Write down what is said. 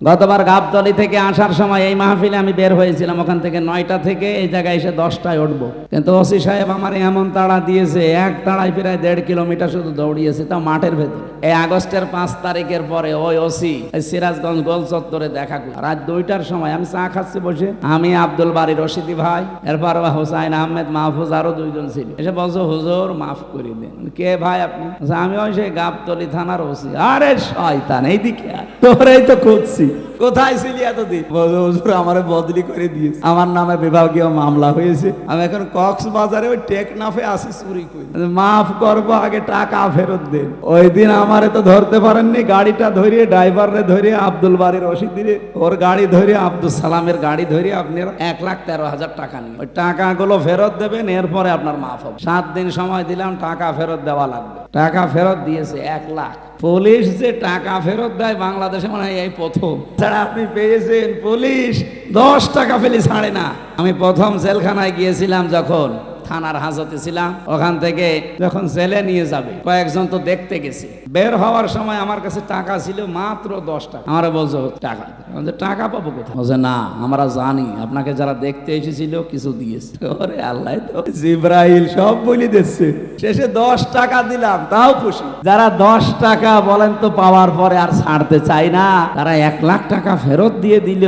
গতবার গাবতলি থেকে আসার সময় এই মাহফিলে আমি বের হয়েছিলাম। ওখান থেকে নয়টা থেকে এই জায়গায় এসে দশটায় উঠবো। কিন্তু ওসি সাহেব আমার এমন তাড়া দিয়েছে, এক তাড়ায় প্রায় দেড় কিলোমিটার শুধু দৌড়িয়েছে তা মাঠের ভেতর। এই আগস্টের পাঁচ তারিখের পরে ওই ওসি সিরাজগঞ্জ গোল চত্বরে দেখা করি রাত দুইটার সময় আমি চা খাচ্ছি বসে। আমি, আব্দুল বাড়ি রশিদি ভাই, এরপর হোসাইন আহমেদ, মাহফুজ আরও দুইজন ছিল। এসে বলছো, হুজুর, মাফ করে দিন। কে ভাই আপনি? আমি ওই সেই গাবতলি থানার ওসি। আরে শয়তান, এইদিকে আয়। তোরেই তো খুঁজছি। করতেছি কোথায় ছিলি এতদিন? আমার বদলি করে দিয়েছে। আমার নামে বিভাগীয় মামলা হয়েছে। আমি এখন কক্সবাজারে ওই টেকনাফে আসি চুরি করি। মাফ করব, আগে টাকা ফেরত দেন। ওই দিন আমারে তো ধরতে পারেননি, গাড়িটা ধরিয়ে ড্রাইভারে ধরিয়ে, আব্দুল বাড়ির রশিদ দিয়ে, ওর গাড়ি ধরিয়ে, আব্দুল সালামের গাড়ি ধরিয়ে আপনি এক লাখ তেরো হাজার টাকা নিয়ে। ওই টাকাগুলো ফেরত দেবেন, এরপরে আপনার মাফ হবে। সাত দিন সময় দিলাম, টাকা ফেরত দেওয়া লাগবে। টাকা ফেরত দিয়েছে এক লাখ। পুলিশ যে টাকা ফেরত দেয়, বাংলাদেশে মনে হয় এই প্রথম। ছাড়া আপনি পেয়েছেন পুলিশ দশ টাকা ফেলে ছাড়ে না। আমি প্রথম জেলখানায় গিয়েছিলাম যখন। থানার হাজতে ছিলাম, ওখান থেকে যখন জেলে নিয়ে যাবে, কয়েকজন তো দেখতে গেছে। বের হওয়ার সময় আমার কাছে টাকা ছিল মাত্র দশ টাকা। আমার বলছো, টাকা টাকা পাবো কোথায়? বলছে, না, আমরা জানি, আপনাকে যারা দেখতে এসেছিল কিছু দিয়েছে। ওরে আল্লাহ, তো জিব্রাইল সব বলি দিচ্ছে। শেষে দশ টাকা দিলাম, তাও খুশি। যারা দশ টাকা বলেন তো পাওয়ার পরে আর ছাড়তে চাই না, তারা এক লাখ টাকা ফেরত দিয়ে দিল